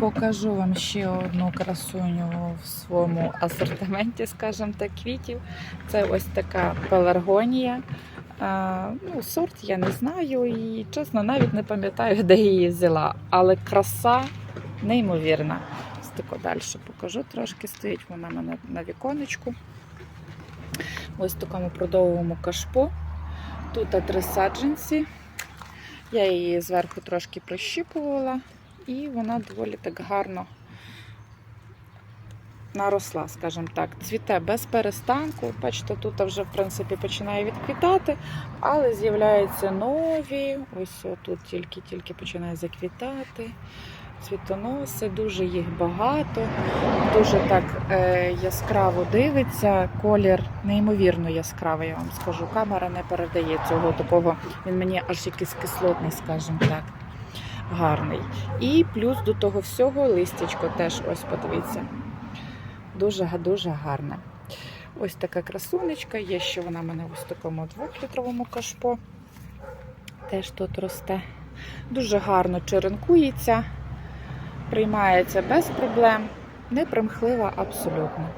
Покажу вам ще одну красуню в своєму асортименті, скажімо так, квітів. Це ось така пеларгонія. А, ну, сорт я не знаю і, чесно, навіть не пам'ятаю, де її взяла. Але краса неймовірна. Ось тако далі покажу трошки. Стоїть вона мене на віконечку. Ось в такому продовгому кашпо. Тут три саджанці. Я її зверху трошки прищіпувала, і вона доволі так гарно наросла, скажімо так. Цвіте без перестанку. Бачите, тут вже в принципі починає відквітати, але з'являються нові. Ось тут тільки-тільки починає заквітати. Цвітоноси, дуже їх багато, дуже так е, яскраво дивиться. Колір неймовірно яскравий, я вам скажу. Камера не передає цього такого. Він мені аж якийсь кислотний, скажімо так. Гарний. І плюс до того всього листячко теж ось подивіться. Дуже-дуже гарне. Ось така красунечка. Є ще вона в мене в такому двохлітровому кашпо. Теж тут росте. Дуже гарно черенкується, приймається без проблем, не примхлива абсолютно.